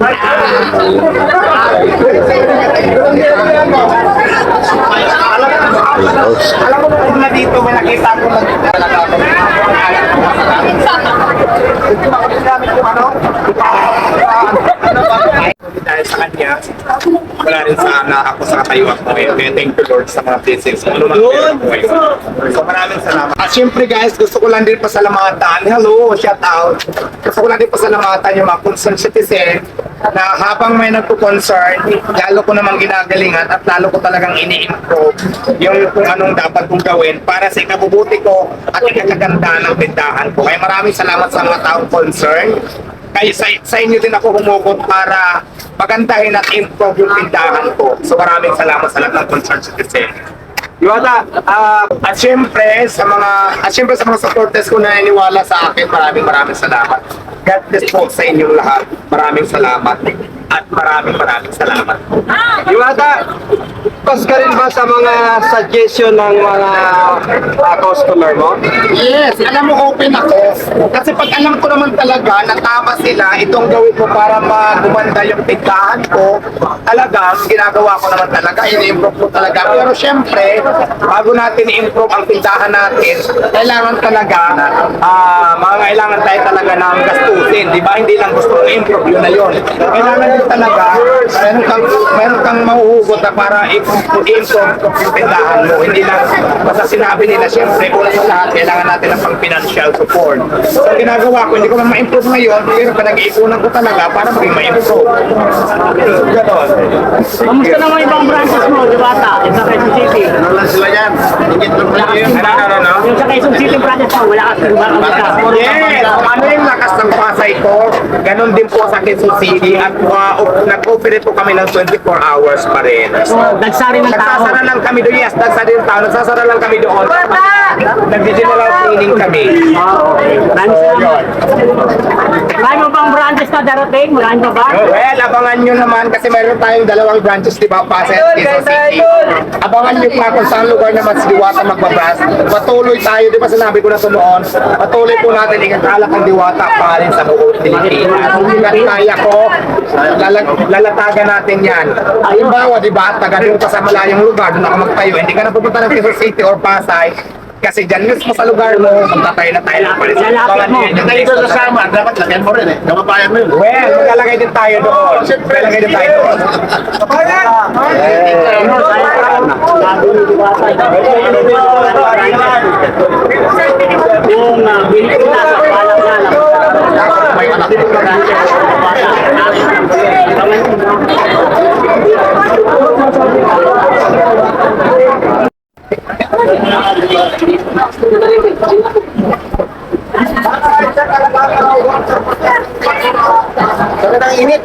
Alam mo kung na dito, may nakita ko lang talaga ako. Dahil sa kanya, wala rin sana ako sa katayuan ko ngayon. Kaya thank you Lord sa mga blessings. Ano man. So maraming salamat. At syempre guys, gusto ko lang din pasalamatan. Hello, shout out. Gusto ko lang din pasalamatan yung mga concerned citizen na habang may nagpo-concern, lalo ko namang ginagalingan at lalo ko talagang ini-improve yung kung anong dapat kong gawin para sa ikabubuti ko at ikakaganda ng tindahan ko. Kaya maraming salamat sa mga taong concern. Kaya sa, sa inyo din ako humugot para pagandahin at improve yung tindahan ko. So maraming salamat sa lahat ng concerned citizen. Iwata, ah, at syempre sa mga at syempre sa mga supporters ko na naniwala sa akin, maraming maraming salamat. God bless po sa inyong lahat. Maraming salamat at maraming maraming salamat. Iwata, pas ka rin ba sa mga suggestion ng mga ah, customer mo? Yes, alam mo open ako. Kasi pag alam ko naman talaga na tama sila, itong gawin ko para magumanda yung tindahan ko, talagang ginagawa ko naman talaga, ini-improve ko talaga. Pero syempre, bago natin i-improve ang tindahan natin, kailangan talaga, ah, mga kailangan tayo talaga ng gastusin, di ba? Hindi lang gusto mong improve, yun na yun. Kailangan din talaga, meron kang, meron kang mahuhugot na para i-improve yung tindahan mo. Hindi lang basta sinabi nila, syempre, una sa lahat, kailangan natin ng pang financial support. So, ginagawa ko, hindi ko man ma-improve ngayon, pero pinag-iipunan ko talaga para maging ma-improve. Ganon. Kamusta naman ibang branches mo, di ba? Ta? Yung sa Quezon City. Ano lang sila yan? Higit lang Wala ka Ano, ano? Yung sa Quezon City branches mo, wala ka wala ka. Yes! Ano yung lakas ng Pasay ko? Ganon din po sa Quezon City at uh, op- nag-operate po kami ng 24 hours pa rin. Nagsari ng tao. Nagsasara lang kami doon, yes, nagsasara ng tao, nagsasara lang kami doon. Nag-general cleaning kami. Salamat. Marami mo na darating? Marami pa ba? Well, abangan nyo naman kasi meron tayong dalawang branches, di ba, Pasay at Quezon City. Abangan nyo pa kung saan lugar naman si Diwata magbabras. Patuloy tayo, di ba sinabi ko na ito noon, patuloy po natin ikakalak ang Diwata pa rin sa buong Pilipinas. Hanggat kaya ko, lalag, lalatagan natin yan. Halimbawa, di ba, taga doon sa malayong lugar, doon ako magtayo, hindi ka na pupunta ng Quezon City or Pasay, kasi dyan mismo sa lugar mo, magtatayo na tayo ng palis. Lalapit mo. nyo yun. Dito sa sama, dapat lagyan mo rin eh. Kababayan mo yun. Well, maglalagay din tayo doon. Maglalagay din tayo doon. Yung uh, binili na sa palang na May anak Talagang init.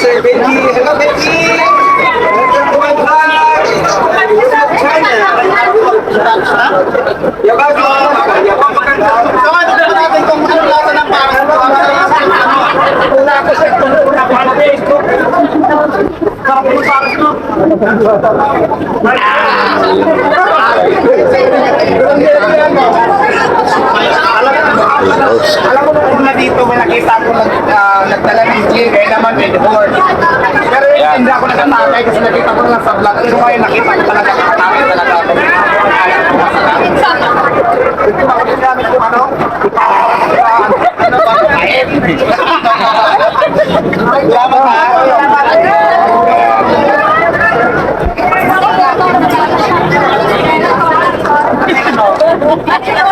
Sir Benji, hello Benji! Yabago! Yabago maganda! So, ano na natin kung ano lasa ng parang Una ako sa una pa sa Facebook. Sarap yung parang to. Alam mo kung na dito may nakita ko nag, uh, nagdala ng gym, eh naman may board. Pero yun, hindi ako nakatakay kasi nakita ko lang sa vlog. Pero ngayon nakita ko talaga nakatakay talaga ako. Ito ako ginamit ko ano? Ah, ano ba? Ano, nandito.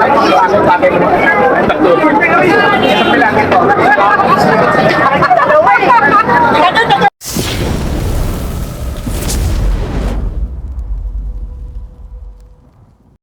Ano, nandito.